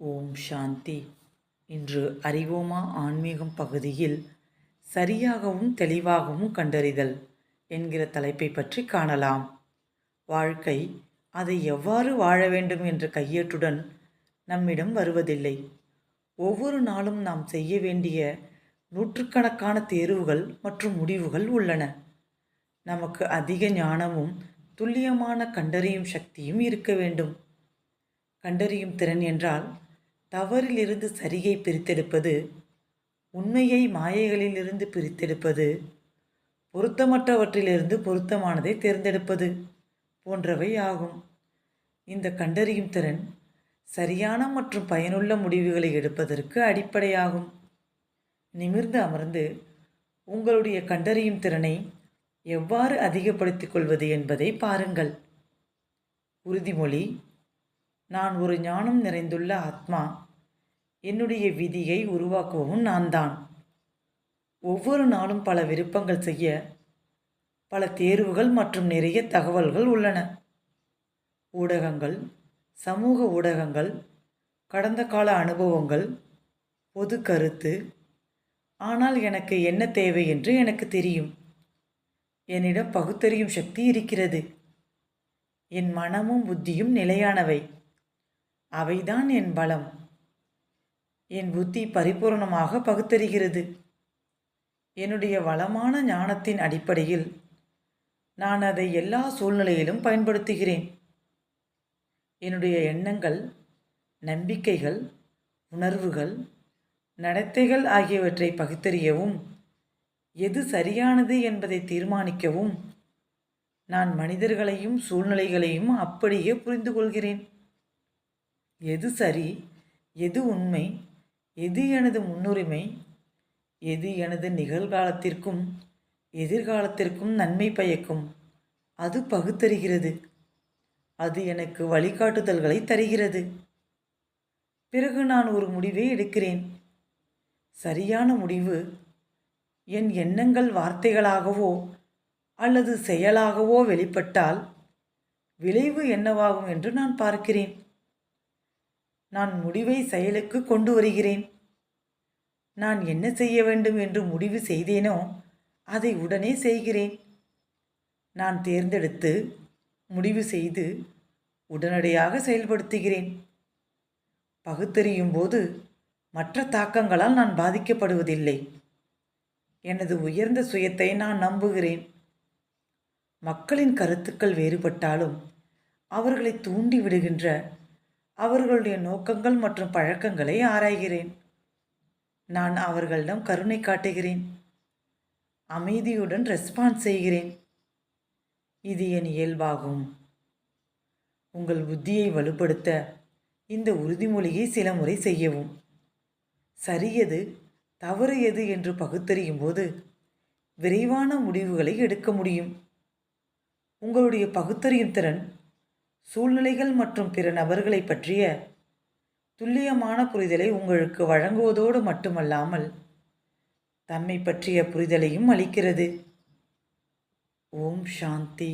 ஓம் சாந்தி. இன்று அறிவோமா ஆன்மீகம் பகுதியில் சரியாகவும் தெளிவாகவும் கண்டறிதல் என்கிற தலைப்பை பற்றி காணலாம். வாழ்க்கை அதை எவ்வாறு வாழ வேண்டும் என்ற கையேட்டுடன் நம்மிடம் வருவதில்லை. ஒவ்வொரு நாளும் நாம் செய்ய வேண்டிய நூற்றுக்கணக்கான தேர்வுகள் மற்றும் முடிவுகள் உள்ளன. நமக்கு அதிக ஞானமும் துல்லியமான கண்டறியும் சக்தியும் இருக்க வேண்டும். கண்டறியும் திறன் என்றால் தவறிலிருந்து சரியை பிரித்தெடுப்பது உண்மையை மாயைகளிலிருந்து பிரித்தெடுப்பது பொருத்தமற்றவற்றிலிருந்து பொருத்தமானதை தேர்ந்தெடுப்பது போன்றவை ஆகும். இந்த கண்டறியும் திறன் சரியான மற்றும் பயனுள்ள முடிவுகளை எடுப்பதற்கு அடிப்படையாகும். நிமிர்ந்து அமர்ந்து உங்களுடைய கண்டறியும் திறனை எவ்வாறு அதிகப்படுத்திக் கொள்வது என்பதை பாருங்கள். உறுதிமொழி நான் ஒரு ஞானம் நிறைந்துள்ள ஆத்மா. என்னுடைய விதியை உருவாக்குவவும் நான் தான் ஒவ்வொரு நாளும் பல விருப்பங்கள் செய்ய பல தேர்வுகள் மற்றும் நிறைய தகவல்கள் உள்ளன. ஊடகங்கள் சமூக ஊடகங்கள் கடந்த கால அனுபவங்கள் பொது கருத்து. ஆனால் எனக்கு என்ன தேவை என்று எனக்கு தெரியும். என்னிடம் பகுத்தறியும் சக்தி இருக்கிறது. என் மனமும் புத்தியும் நிலையானவை. அவைதான் என் பலம். என் புத்தி பரிபூர்ணமாக பகுத்தறிகிறது. என்னுடைய வளமான ஞானத்தின் அடிப்படையில் நான் அதை எல்லா சூழ்நிலையிலும் பயன்படுத்துகிறேன். என்னுடைய எண்ணங்கள் நம்பிக்கைகள் உணர்வுகள் நடத்தைகள் ஆகியவற்றை பகுத்தறியவும் எது சரியானது என்பதை தீர்மானிக்கவும் நான் மனிதர்களையும் சூழ்நிலைகளையும் அப்படியே புரிந்து கொள்கிறேன் எது சரி எது உண்மை எது எனது முன்னுரிமை எது எனது நிகழ்காலத்திற்கும் எதிர்காலத்திற்கும் நன்மை பயக்கும் அது பகுத்தறிகிறது. அது எனக்கு வழிகாட்டுதல்களை தருகிறது. பிறகு நான் ஒரு முடிவை எடுக்கிறேன். சரியான முடிவு என் எண்ணங்கள் வார்த்தைகளாகவோ அல்லது செயலாகவோ வெளிப்பட்டால் விளைவு என்னவாகும் என்று நான் பார்க்கிறேன். நான் முடிவை செயலுக்கு கொண்டு வருகிறேன். நான் என்ன செய்ய வேண்டும் என்று முடிவு செய்தேனோ அதை உடனே செய்கிறேன். நான் தேர்ந்தெடுத்து முடிவு செய்து உடனடியாக செயல்படுத்துகிறேன். பகுத்தறியும் போது மற்ற தாக்கங்களால் நான் பாதிக்கப்படுவதில்லை. எனது உயர்ந்த சுயத்தை நான் நம்புகிறேன். மக்களின் கருத்துக்கள் வேறுபட்டாலும் அவர்களை தூண்டி விடுகின்ற அவர்களுடைய நோக்கங்கள் மற்றும் பழக்கங்களை ஆராய்கிறேன். நான் அவர்களிடம் கருணை காட்டுகிறேன். அமைதியுடன் ரெஸ்பான்ஸ் செய்கிறேன். இது என் இயல்பாகும். உங்கள் புத்தியை வலுப்படுத்த இந்த உறுதிமொழியை சில முறை செய்யவும். சரியது தவறு எது என்று பகுத்தறியும் போது விரைவான முடிவுகளை எடுக்க முடியும். உங்களுடைய பகுத்தறியும் திறன் சூழ்நிலைகள் மற்றும் பிற நபர்களை பற்றிய துல்லியமான புரிதலை உங்களுக்கு வழங்குவதோடு மட்டுமல்லாமல் தம்மை பற்றிய புரிதலையும் அளிக்கிறது. ஓம் சாந்தி.